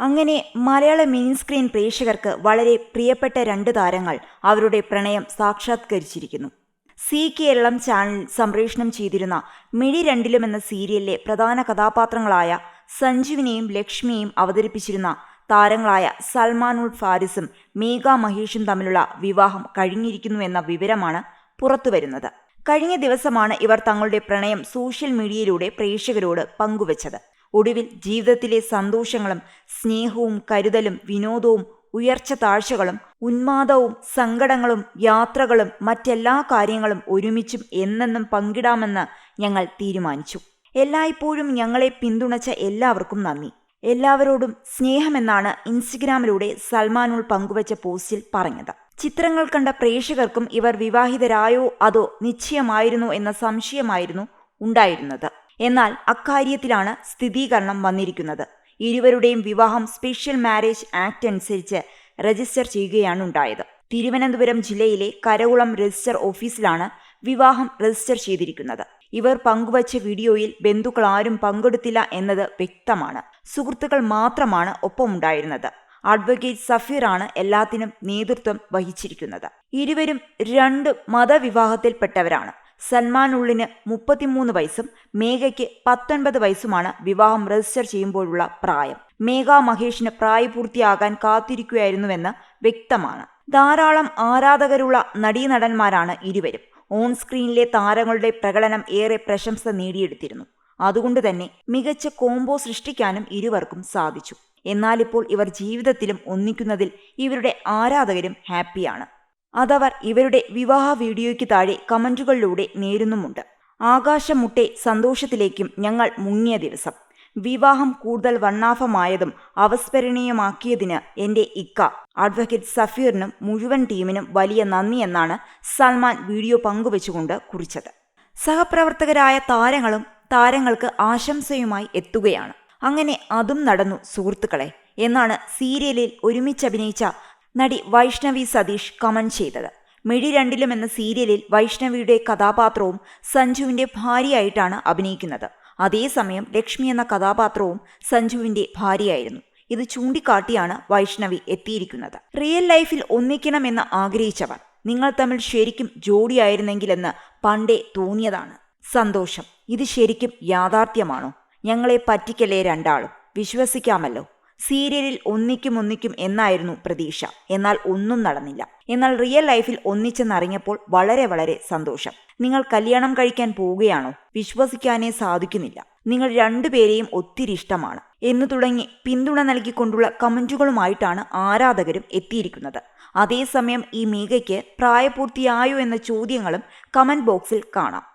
അങ്ങനെ മലയാള mini screen പ്രേക്ഷകർക്ക് വളരെ പ്രിയപ്പെട്ട രണ്ട് താരങ്ങൾ അവരുടെ പ്രണയം സാക്ഷാത്കരിച്ചിരിക്കുന്നു. സി കേരളം ചാനൽ സംപ്രേഷണം ചെയ്തിരുന്ന മിഴി രണ്ടിലും എന്ന സീരിയലിലെ പ്രധാന കഥാപാത്രങ്ങളായ സഞ്ജുവിനെയും ലക്ഷ്മിയെയും അവതരിപ്പിച്ചിരുന്ന താരങ്ങളായ സൽമാൻ സൽമാനുൾ ഫാരിസും മേഘ മഹേഷും തമ്മിലുള്ള വിവാഹം കഴിഞ്ഞിരിക്കുന്നു എന്ന വിവരമാണ് പുറത്തുവരുന്നത്. കഴിഞ്ഞ ദിവസമാണ് ഇവർ തങ്ങളുടെ പ്രണയം സോഷ്യൽ മീഡിയയിലൂടെ പ്രേക്ഷകരോട് പങ്കുവച്ചത്. ഒടുവിൽ ജീവിതത്തിലെ സന്തോഷങ്ങളും സ്നേഹവും കരുതലും വിനോദവും ഉയർച്ച താഴ്ചകളും ഉന്മാദവും സങ്കടങ്ങളും യാത്രകളും മറ്റെല്ലാ കാര്യങ്ങളും ഒരുമിച്ചും എന്നെന്നും പങ്കിടാമെന്ന് ഞങ്ങൾ തീരുമാനിച്ചു. എല്ലായ്പ്പോഴും ഞങ്ങളെ പിന്തുണച്ച എല്ലാവർക്കും നന്ദി. എല്ലാവരോടും സ്നേഹമെന്നാണ് ഇൻസ്റ്റഗ്രാമിലൂടെ സൽമാനുൾ പങ്കുവച്ച പോസ്റ്റിൽ പറഞ്ഞത്. ചിത്രങ്ങൾ കണ്ട പ്രേക്ഷകർക്കും ഇവർ വിവാഹിതരായോ അതോ നിശ്ചയമായിരുന്നോ എന്ന സംശയമായിരുന്നു ഉണ്ടായിരുന്നത്. എന്നാൽ അക്കാര്യത്തിലാണ് സ്ഥിരീകരണം വന്നിരിക്കുന്നത്. ഇരുവരുടെയും വിവാഹം സ്പെഷ്യൽ മാരേജ് ആക്ട് അനുസരിച്ച് രജിസ്റ്റർ ചെയ്യുകയാണ് ഉണ്ടായത്. തിരുവനന്തപുരം ജില്ലയിലെ കരകുളം രജിസ്റ്റർ ഓഫീസിലാണ് വിവാഹം രജിസ്റ്റർ ചെയ്തിരിക്കുന്നത്. ഇവർ പങ്കുവച്ച വീഡിയോയിൽ ബന്ധുക്കൾ ആരും പങ്കെടുത്തില്ല എന്നത് വ്യക്തമാണ്. സുഹൃത്തുക്കൾ മാത്രമാണ് ഒപ്പമുണ്ടായിരുന്നത്. അഡ്വക്കേറ്റ് സഫീറാണ് എല്ലാത്തിനും നേതൃത്വം വഹിച്ചിരിക്കുന്നത്. ഇരുവരും രണ്ട് മതവിവാഹത്തിൽപ്പെട്ടവരാണ്. സൽമാൻ ഉള്ളിന് മുപ്പത്തിമൂന്ന് വയസ്സും മേഘയ്ക്ക് പത്തൊൻപത് വയസ്സുമാണ് വിവാഹം രജിസ്റ്റർ ചെയ്യുമ്പോഴുള്ള പ്രായം. മേഘ മഹേഷിന് പ്രായപൂർത്തിയാകാൻ കാത്തിരിക്കുകയായിരുന്നുവെന്ന് വ്യക്തമാണ്. ധാരാളം ആരാധകരുള്ള നടീനടന്മാരാണ് ഇരുവരും. ഓൺ സ്ക്രീനിലെ താരങ്ങളുടെ പ്രകടനം ഏറെ പ്രശംസ നേടിയെടുത്തിരുന്നു. അതുകൊണ്ട് തന്നെ മികച്ച കോംബോ സൃഷ്ടിക്കാനും ഇരുവർക്കും സാധിച്ചു. എന്നാലിപ്പോൾ ഇവർ ജീവിതത്തിലും ഒന്നിക്കുന്നതിൽ ഇവരുടെ ആരാധകരും ഹാപ്പിയാണ്. അതവർ ഇവരുടെ വിവാഹ വീഡിയോയ്ക്ക് താഴെ കമന്റുകളിലൂടെ നേരുന്നുമുണ്ട്. ആകാശമുട്ടെ സന്തോഷത്തിലേക്കും ഞങ്ങൾ മുങ്ങിയ ദിവസം. വിവാഹം കൂടുതൽ വർണാഭമായതും അവസ്മരണീയമാക്കിയതിന് എന്റെ ഇക്ക അഡ്വക്കേറ്റ് സഫീറിനും മുഴുവൻ ടീമിനും വലിയ നന്ദിയെന്നാണ് സൽമാൻ വീഡിയോ പങ്കുവച്ചുകൊണ്ട് കുറിച്ചത്. സഹപ്രവർത്തകരായ താരങ്ങളും താരങ്ങൾക്ക് ആശംസയുമായി എത്തുകയാണ്. അങ്ങനെ അതും നടന്നു സുഹൃത്തുക്കളെ. എന്നാണ് സീരിയലിൽ ഒരുമിച്ചഭിനയിച്ച നടി വൈഷ്ണവി സതീഷ് കമന്റ് ചെയ്തത്. മിഴി രണ്ടിലും എന്ന സീരിയലിൽ വൈഷ്ണവിയുടെ കഥാപാത്രവും സഞ്ജുവിന്റെ ഭാര്യയായിട്ടാണ് അഭിനയിക്കുന്നത്. അതേസമയം ലക്ഷ്മി എന്ന കഥാപാത്രവും സഞ്ജുവിന്റെ ഭാര്യയായിരുന്നു. ഇത് ചൂണ്ടിക്കാട്ടിയാണ് വൈഷ്ണവി എത്തിയിരിക്കുന്നത്. റിയൽ ലൈഫിൽ ഒന്നിക്കണമെന്ന് ആഗ്രഹിച്ചവർ നിങ്ങൾ തമ്മിൽ ശരിക്കും ജോഡിയായിരുന്നെങ്കിലെന്ന് പണ്ടേ തോന്നിയതാണ്. സന്തോഷം. ഇത് ശരിക്കും യാഥാർത്ഥ്യമാണോ? ഞങ്ങളെ പറ്റിക്കല്ലേ രണ്ടാളും? വിശ്വസിക്കാമല്ലോ. സീരിയലിൽ ഒന്നിക്കും ഒന്നിക്കും എന്നായിരുന്നു പ്രതീക്ഷ. എന്നാൽ ഒന്നും നടന്നില്ല. എന്നാൽ റിയൽ ലൈഫിൽ ഒന്നിച്ചെന്നറിഞ്ഞപ്പോൾ വളരെ വളരെ സന്തോഷം. നിങ്ങൾ കല്യാണം കഴിക്കാൻ പോവുകയാണോ? വിശ്വസിക്കാനേ സാധിക്കുന്നില്ല. നിങ്ങൾ രണ്ടുപേരെയും ഒത്തിരി ഇഷ്ടമാണ്. എന്നു തുടങ്ങി പിന്തുണ നൽകിക്കൊണ്ടുള്ള കമന്റുകളുമായിട്ടാണ് ആരാധകരും എത്തിയിരിക്കുന്നത്. അതേസമയം ഈ മേഘയ്ക്ക് പ്രായപൂർത്തിയായോ എന്ന ചോദ്യങ്ങളും കമന്റ് ബോക്സിൽ കാണാം.